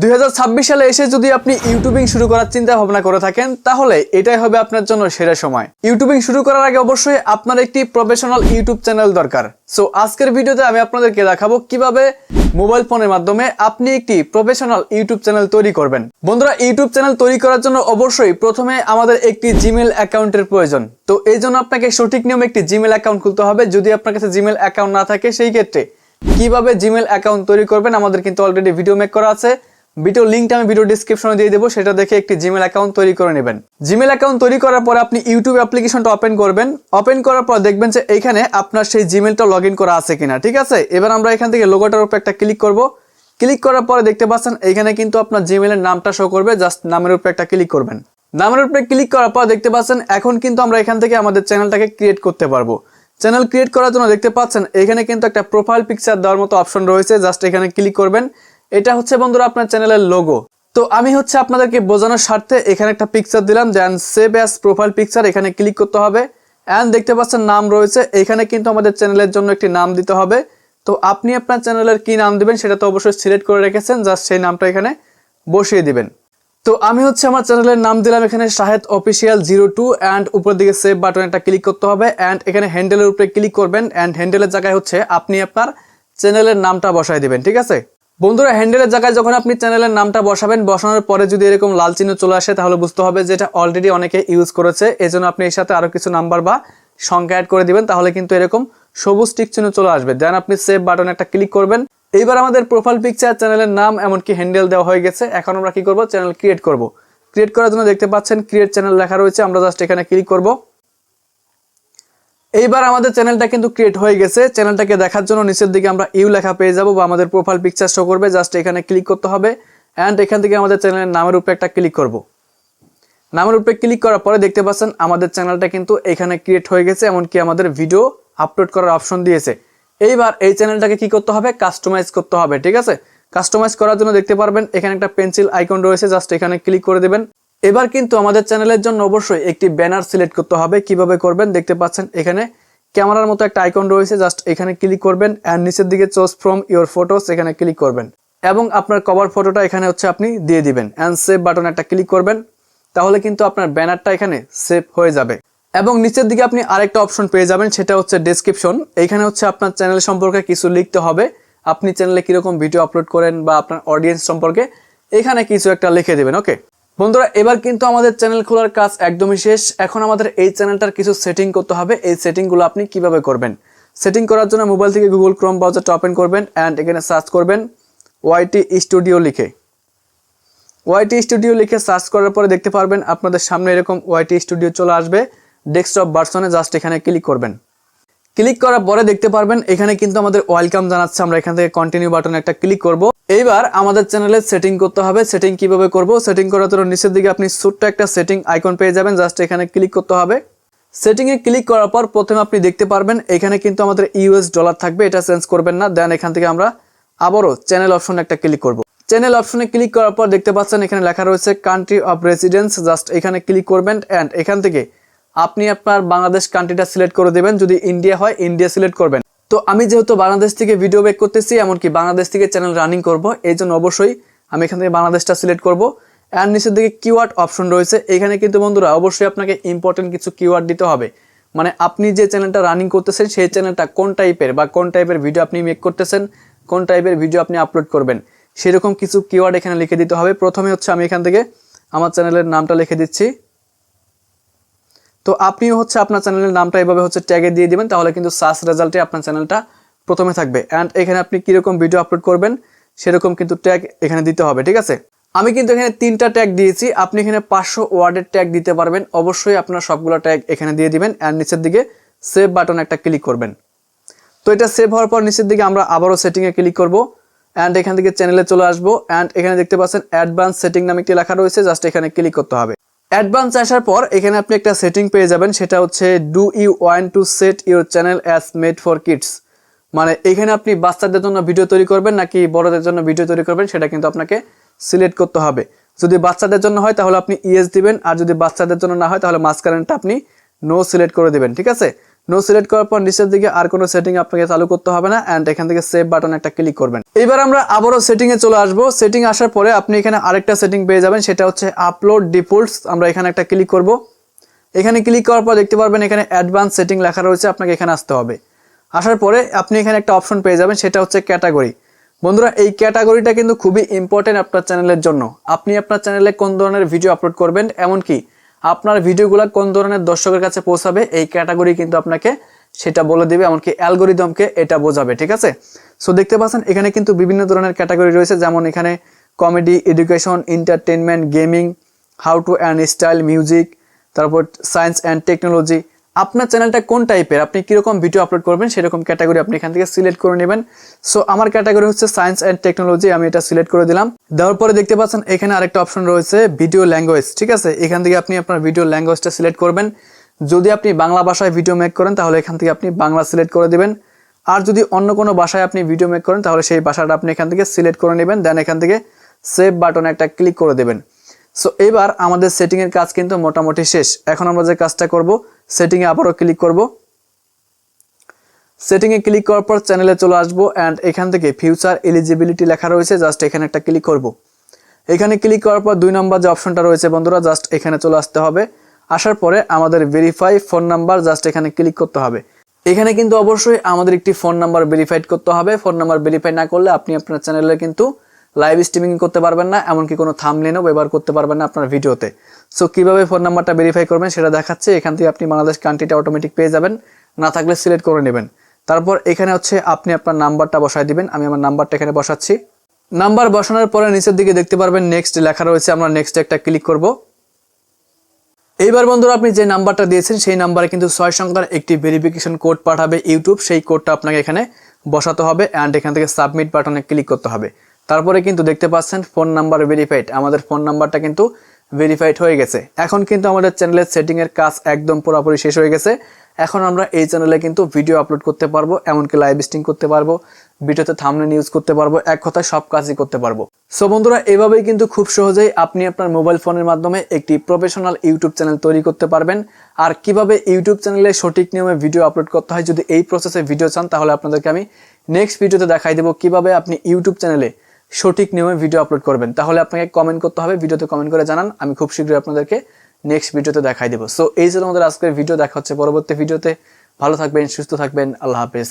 দুই হাজার ছাব্বিশ সালে এসে যদি আপনি ইউটিউবিং শুরু করার চিন্তা ভাবনা করে থাকেন, তাহলে এটাই হবে আপনার জন্য সেরা সময়। ইউটিউবিং শুরু করার আগে অবশ্যই আপনার একটি প্রফেশনাল ইউটিউব চ্যানেল দরকার। সো আজকের ভিডিওতে আমি আপনাদেরকে দেখাবো কীভাবে মোবাইল ফোনের মাধ্যমে আপনি একটি প্রফেশনাল ইউটিউব চ্যানেল তৈরি করবেন। বন্ধুরা, ইউটিউব চ্যানেল তৈরি করার জন্য অবশ্যই প্রথমে আমাদের একটি জিমেল অ্যাকাউন্টের প্রয়োজন। তো এই জন্য আপনাকে সঠিক নিয়মে একটি জিমেল অ্যাকাউন্ট খুলতে হবে। যদি আপনার কাছে জিমেল অ্যাকাউন্ট না থাকে, সেই ক্ষেত্রে কীভাবে জিমেল অ্যাকাউন্ট তৈরি করবেন, আমাদের কিন্তু অলরেডি ভিডিও মেক করা আছে। ভিডিও লিঙ্কটা আমি ভিডিও ডিসক্রিপশনে দিয়ে দেবো, সেটা দেখে একটি জিমেল অ্যাকাউন্ট তৈরি করে নেবেন। জিমেল অ্যাকাউন্ট তৈরি করার পর আপনি ইউটিউব অ্যাপ্লিকেশনটা ওপেন করবেন। ওপেন করার পর দেখবেন যে এইখানে আপনার সেই জিমেলটা লগ করা আছে কিনা, ঠিক আছে? এবার আমরা এখান থেকে লোগোটার উপর একটা ক্লিক করব। ক্লিক করার পরে দেখতে পাচ্ছেন এইখানে কিন্তু আপনার জিমেলের নামটা শো করবে জাস্ট নামের উপরে একটা ক্লিক করবেন। নামের উপরে ক্লিক করার পর দেখতে পাচ্ছেন এখন কিন্তু আমরা এখান থেকে আমাদের চ্যানেলটাকে ক্রিয়েট করতে পারব। চ্যানেল ক্রিয়েট করার জন্য দেখতে পাচ্ছেন এখানে কিন্তু একটা প্রোফাইল পিকচার দেওয়ার মতো অপশন রয়েছে জাস্ট এখানে ক্লিক করবেন। এটা হচ্ছে বন্ধুরা আপনার চ্যানেলের লোগো তো আমি হচ্ছে আপনাদেরকে বোঝানোর স্বার্থে এখানে একটা পিকচার দিলাম then save as profile picture এখানে ক্লিক করতে হবে। অ্যান্ড দেখতে পাচ্ছেন নাম রয়েছে, এখানে কিন্তু আমাদের চ্যানেলের জন্য একটি নাম দিতে হবে। তো আপনি আপনার চ্যানেলের কি নাম দিবেন সেটা তো অবশ্যই সিলেক্ট করে রেখেছেন জাস্ট সেই নামটা এখানে বসিয়ে দিবেন। তো আমি হচ্ছে আমার চ্যানেলের নাম দিলাম এখানে Shahed official zero two and উপর দিকে সেভ বাটন একটা ক্লিক করতে হবে। অ্যান্ড এখানে হ্যান্ডেলের উপরে ক্লিক করবেন অ্যান্ড হ্যান্ডেলের জায়গায় হচ্ছে আপনি আপনার চ্যানেলের নামটা বসায় দিবেন, ঠিক আছে? বন্ধুরা, হ্যান্ডেলের জায়গায় যখন আপনি চ্যানেলের নামটা বসাবেন, বসানোর পরে যদি এরকম লাল চিহ্ন চলে আসে, তাহলে বুঝতে হবে যে এটা অলরেডি অনেকে ইউজ করেছে। এজন্য আপনি এর সাথে আরও কিছু নাম্বার বা সংখ্যা অ্যাড করে দিবেন, তাহলে কিন্তু এরকম সবুজ টিক চিহ্ন চলে আসবে। দেন আপনি সেভ বাটন একটা ক্লিক করবেন। এইবার আমাদের প্রোফাইল পিকচার চ্যানেলের নাম, এমনকি হ্যান্ডেল দেওয়া হয়ে গেছে। এখন আমরা কি করব? চ্যানেল ক্রিয়েট করব। ক্রিয়েট করার জন্য দেখতে পাচ্ছেন ক্রিয়েট চ্যানেল লেখা রয়েছে। আমরা জাস্ট এখানে ক্লিক করব। এইবার আমাদের চ্যানেলটা কিন্তু ক্রিয়েট হয়ে গেছে। চ্যানেলটাকে দেখার জন্য নিচের দিকে আমরা ইউ লেখা পেয়ে যাব বা আমাদের প্রোফাইল পিকচার শো করবে। জাস্ট এখানে ক্লিক করতে হবে। অ্যান্ড এখান থেকে আমাদের চ্যানেলের নামের উপরে একটা ক্লিক করব। নামের উপরে ক্লিক করার পরে দেখতে পাচ্ছেন আমাদের চ্যানেলটা কিন্তু এখানে ক্রিয়েট হয়ে গেছে, এমনকি আমাদের ভিডিও আপলোড করার অপশন দিয়েছে। এইবার এই চ্যানেলটাকে কি করতে হবে? কাস্টমাইজ করতে হবে, ঠিক আছে? কাস্টমাইজ করার জন্য দেখতে পারবেন, এখানে একটা পেন্সিল আইকন রয়েছে। জাস্ট এখানে ক্লিক করে দেবেন। এবার কিন্তু আমাদের চ্যানেলের জন্য অবশ্যই একটি ব্যানার সিলেক্ট করতে হবে। কীভাবে করবেন দেখতে পাচ্ছেন এখানে ক্যামেরার মতো একটা আইকন রয়েছে। জাস্ট এখানে ক্লিক করবেন অ্যান্ড নিচের দিকে চোজ ফ্রম ইওর ফটোস এখানে ক্লিক করবেন। এবং আপনার কভার ফটোটা এখানে হচ্ছে আপনি দিয়ে দিবেন। অ্যান্ড সেভ বাটন একটা ক্লিক করবেন। তাহলে কিন্তু আপনার ব্যানারটা এখানে সেভ হয়ে যাবে। এবং নিচের দিকে আপনি আরেকটা অপশন পেয়ে যাবেন, সেটা হচ্ছে ডেসক্রিপশন এখানে হচ্ছে আপনার চ্যানেল সম্পর্কে কিছু লিখতে হবে। আপনি চ্যানেলে কীরকম ভিডিও আপলোড করেন বা আপনার অডিয়েন্স সম্পর্কে এখানে কিছু একটা লিখে দেবেন ওকে বন্ধুরা, এবার কিন্তু আমাদের চ্যানেল খোলার কাজ একদমই শেষ। এখন আমাদের এই চ্যানেলটার কিছু সেটিং করতে হবে। এই সেটিংগুলো আপনি কীভাবে করবেন? সেটিং করার জন্য মোবাইল থেকে গুগল ক্রোম ব্রাউজারটা ওপেন করবেন অ্যান্ড এখানে সার্চ করবেন ওয়াইটি স্টুডিও লিখে। ওয়াইটি স্টুডিও লিখে সার্চ করার পরে দেখতে পারবেন আপনাদের সামনে এরকম ওয়াইটি স্টুডিও চলে আসবে। ডেস্কটপ ভার্সনে জাস্ট এখানে ক্লিক করবেন। ক্লিক করার পরে দেখতে পারবেন, এখানে কিন্তু আমাদের ওয়েলকাম জানাচ্ছে। আমরা এখান থেকে কন্টিনিউ বাটনে একটা ক্লিক করব। এইবার আমাদের চ্যানেলে সেটিং করতে হবে। সেটিং কীভাবে করব? সেটিং করার জন্য নিচের দিকে আপনি ছোট্ট একটা সেটিং আইকন পেয়ে যাবেন। জাস্ট এখানে ক্লিক করতে হবে। সেটিং এ ক্লিক করার পর প্রথমে আপনি দেখতে পারবেন, এখানে কিন্তু আমাদের ইউএস ডলার থাকবে। এটা চেঞ্জ করবেন না। দেন এখান থেকে আমরা আবারও চ্যানেল অপশনে একটা ক্লিক করব। চ্যানেল অপশনে ক্লিক করার পর দেখতে পাচ্ছেন, এখানে লেখা রয়েছে কান্ট্রি অফ রেসিডেন্স জাস্ট এখানে ক্লিক করবেন অ্যান্ড এখান থেকে আপনি আপনার বাংলাদেশ কান্ট্রিটা সিলেক্ট করে দেবেন। যদি ইন্ডিয়া হয় ইন্ডিয়া সিলেক্ট করবেন। তো আমি যেহেতু বাংলাদেশ থেকে ভিডিও বেক করতেছি, এমনকি বাংলাদেশ থেকে চ্যানেল রানিং করব, এই জন্য অবশ্যই আমি এখান থেকে বাংলাদেশটা সিলেক্ট করব। অ্যান্ড নিচের দিকে কিওয়ার্ড অপশন রয়েছে। এখানে কিন্তু বন্ধুরা, অবশ্যই আপনাকে ইম্পর্টেন্ট কিছু কিওয়ার্ড দিতে হবে। মানে আপনি যে চ্যানেলটা রানিং করতেছেন, সেই চ্যানেলটা কোন টাইপের বা কোন টাইপের ভিডিও আপনি মেক করতেছেন, কোন টাইপের ভিডিও আপনি আপলোড করবেন, সেরকম কিছু কিওয়ার্ড এখানে লিখে দিতে হবে। প্রথমে হচ্ছে আমি এখান থেকে আমার চ্যানেলের নামটা লিখে দিচ্ছি। তো আপনিও হচ্ছে আপনার চ্যানেলের নামটা এভাবে হচ্ছে ট্যাগে দিয়ে দিবেন, তাহলে কিন্তু সার্চ রেজাল্টে আপনার চ্যানেলটা প্রথমে থাকবে। অ্যান্ড এখানে আপনি কীরকম ভিডিও আপলোড করবেন, সেরকম কিন্তু ট্যাগ এখানে দিতে হবে, ঠিক আছে? আমি কিন্তু এখানে তিনটা ট্যাগ দিয়েছি, আপনি এখানে পাঁচশো ওয়ার্ডের ট্যাগ দিতে পারবেন, অবশ্যই আপনার সবগুলো ট্যাগ এখানে দিয়ে দিবেন অ্যান্ড নিচের দিকে সেভ বাটন একটা ক্লিক করবেন। তো এটা সেভ হওয়ার পর নিচের দিকে আমরা আবারও সেটিংয়ে ক্লিক করব অ্যান্ড এখান থেকে চ্যানেলে চলে আসব অ্যান্ড এখানে দেখতে পাচ্ছেন অ্যাডভান্স সেটিং নামে একটি লেখা রয়েছে জাস্ট এখানে ক্লিক করতে হবে। অ্যাডভান্স আসার পর এখানে আপনি একটা সেটিং পেয়ে যাবেন, সেটা হচ্ছে do you want to set your channel as made for kids মানে এখানে আপনি বাচ্চাদের জন্য ভিডিও তৈরি করবেন নাকি বড়দের জন্য ভিডিও তৈরি করবেন, সেটা কিন্তু আপনাকে সিলেক্ট করতে হবে। যদি বাচ্চাদের জন্য হয়, তাহলে আপনি ইএস দিবেন, আর যদি বাচ্চাদের জন্য না হয়, তাহলে মাঝখানেটা আপনি নো সিলেক্ট করে দেবেন, ঠিক আছে? নো সিলেক্ট করার পর নিচের দিকে আর কোনো সেটিং আপনাকে চালু করতে হবে না অ্যান্ড এখান থেকে সেভ বাটন একটা ক্লিক করবেন। এবার আমরা আবারও সেটিংয়ে চলে আসব। সেটিং আসার পরে আপনি এখানে আরেকটা সেটিং পেয়ে যাবেন, সেটা হচ্ছে আপলোড ডিফল্টস আমরা এখানে একটা ক্লিক করব। এখানে ক্লিক করার পর দেখতে পারবেন এখানে অ্যাডভান্স সেটিং লেখা রয়েছে, আপনাকে এখানে আসতে হবে। আসার পরে আপনি এখানে একটা অপশন পেয়ে যাবেন, সেটা হচ্ছে ক্যাটাগরি বন্ধুরা, এই ক্যাটাগরিটা কিন্তু খুবই ইম্পর্টেন্ট আপনার চ্যানেলের জন্য। আপনি আপনার চ্যানেলে কোন ধরনের ভিডিও আপলোড করবেন? এমনকি আপনার ভিডিওগুলো কোন ধরনের দর্শকের কাছে পৌঁছাবে, এই ক্যাটাগরি কিন্তু আপনাকে সেটা বলে দেবে, এমনকি অ্যালগোরিদমকে এটা বোঝাবে, ঠিক আছে? সো দেখতে পাচ্ছেন, এখানে কিন্তু বিভিন্ন ধরনের ক্যাটাগরি রয়েছে, যেমন এখানে comedy, education entertainment gaming, how to and style, music, তারপর সায়েন্স অ্যান্ড টেকনোলজি আপনার চ্যানেলটা কোন টাইপের আপনি কীরকম ভিডিও আপলোড করবেন সেরকম ক্যাটাগরি আপনি এখান থেকে সিলেক্ট করে নেবেন। সো আমার ক্যাটাগরি হচ্ছে সায়েন্স অ্যান্ড টেকনোলজি আমি এটা সিলেক্ট করে দিলাম। দেওয়ার পরে দেখতে পাচ্ছেন এখানে আরেকটা অপশন রয়েছে ভিডিও ল্যাঙ্গুয়েজ ঠিক আছে? এখান থেকে আপনি আপনার ভিডিও ল্যাঙ্গুয়েজটা সিলেক্ট করবেন। যদি আপনি বাংলা ভাষায় ভিডিও মেক করেন, তাহলে এখান থেকে আপনি বাংলা সিলেক্ট করে দেবেন। আর যদি অন্য কোনো ভাষায় আপনি ভিডিও মেক করেন, তাহলে সেই ভাষাটা আপনি এখান থেকে সিলেক্ট করে নেবেন। দেন এখান থেকে সেভ বাটনে একটা ক্লিক করে দেবেন। সো এবার আমাদের সেটিংয়ের কাজ কিন্তু মোটামুটি শেষ। এখন আমরা যে কাজটা করব সেটিংয়ে আবারও ক্লিক করব। সেটিংয়ে ক্লিক করার পর চ্যানেলে চলে আসব অ্যান্ড এখান থেকে ফিউচার এলিজিবিলিটি লেখা রয়েছে জাস্ট এখানে একটা ক্লিক করব। এখানে ক্লিক করার পর দুই নম্বর যে অপশনটা রয়েছে বন্ধুরা জাস্ট এখানে চলে আসতে হবে। আসার পরে আমাদের ভেরিফাই ফোন নাম্বার জাস্ট এখানে ক্লিক করতে হবে। এখানে কিন্তু অবশ্যই আমাদের একটি ফোন নাম্বার ভেরিফাইড করতে হবে। ফোন নাম্বার ভেরিফাই না করলে আপনি আপনার চ্যানেলে কিন্তু লাইভ স্ট্রিমিং করতে পারবেন না, এমনকি কোনো থামলেনও ব্যবহার করতে পারবেন না আপনার ভিডিওতে। সো কীভাবে ফোন নাম্বারটা ভেরিফাই করবেন সেটা দেখাচ্ছে, এখান থেকে আপনি বাংলাদেশ কান্ট্রিটা অটোমেটিক পেয়ে যাবেন, না থাকলে সিলেক্ট করে নেবেন। তারপর এখানে হচ্ছে আপনি আপনার নাম্বারটা বসায় দিবেন, আমি আমার নাম্বারটা এখানে বসাচ্ছি। নাম্বার বসানোর পরে নিচের দিকে দেখতে পারবেন নেক্সট লেখা রয়েছে, আমরা নেক্সট একটা ক্লিক করব। এইবার বন্ধুরা, আপনি যে নাম্বারটা দিয়েছেন, সেই নাম্বারে কিন্তু ছয় সংখ্যার একটি ভেরিফিকেশন কোড পাঠাবে ইউটিউব সেই কোডটা আপনাকে এখানে বসাতে হবে অ্যান্ড এখান থেকে সাবমিট বাটনে ক্লিক করতে হবে। তারপরে কিন্তু দেখতে পাচ্ছেন ফোন নাম্বার ভেরিফাইড আমাদের ফোন নাম্বারটা কিন্তু ভেরিফাইড হয়ে গেছে। এখন কিন্তু আমাদের চ্যানেলের সেটিংয়ের কাজ একদম পুরোপুরি শেষ হয়ে গেছে। এখন আমরা এই চ্যানেলে কিন্তু ভিডিও আপলোড করতে পারব, এমনকি লাইভ স্ট্রিম করতে পারব, ভিডিওতে থামনে ইউজ করতে পারব, এক কথায় সব কাজই করতে পারব। সো বন্ধুরা, এভাবেই কিন্তু খুব সহজেই আপনি আপনার মোবাইল ফোনের মাধ্যমে একটি প্রফেশনাল ইউটিউব চ্যানেল তৈরি করতে পারবেন। আর কীভাবে ইউটিউব চ্যানেলে সঠিক নিয়মে ভিডিও আপলোড করতে হয়, যদি এই প্রসেসে ভিডিও চান, তাহলে আপনাদেরকে আমি নেক্সট ভিডিওতে দেখাই দেবো কীভাবে আপনি ইউটিউব চ্যানেলে সঠিক নিয়মে ভিডিও আপলোড করবেন। তাহলে আপনাকে কমেন্ট করতে হবে ভিডিওতে কমেন্ট করে জানান। আমি খুব শীঘ্রই আপনাদেরকে নেক্সট ভিডিওতে দেখাই দেবো। সো এই জন্য আমাদের আজকের ভিডিও দেখা হচ্ছে পরবর্তী ভিডিওতে ভালো থাকবেন, সুস্থ থাকবেন। আল্লাহ হাফেজ।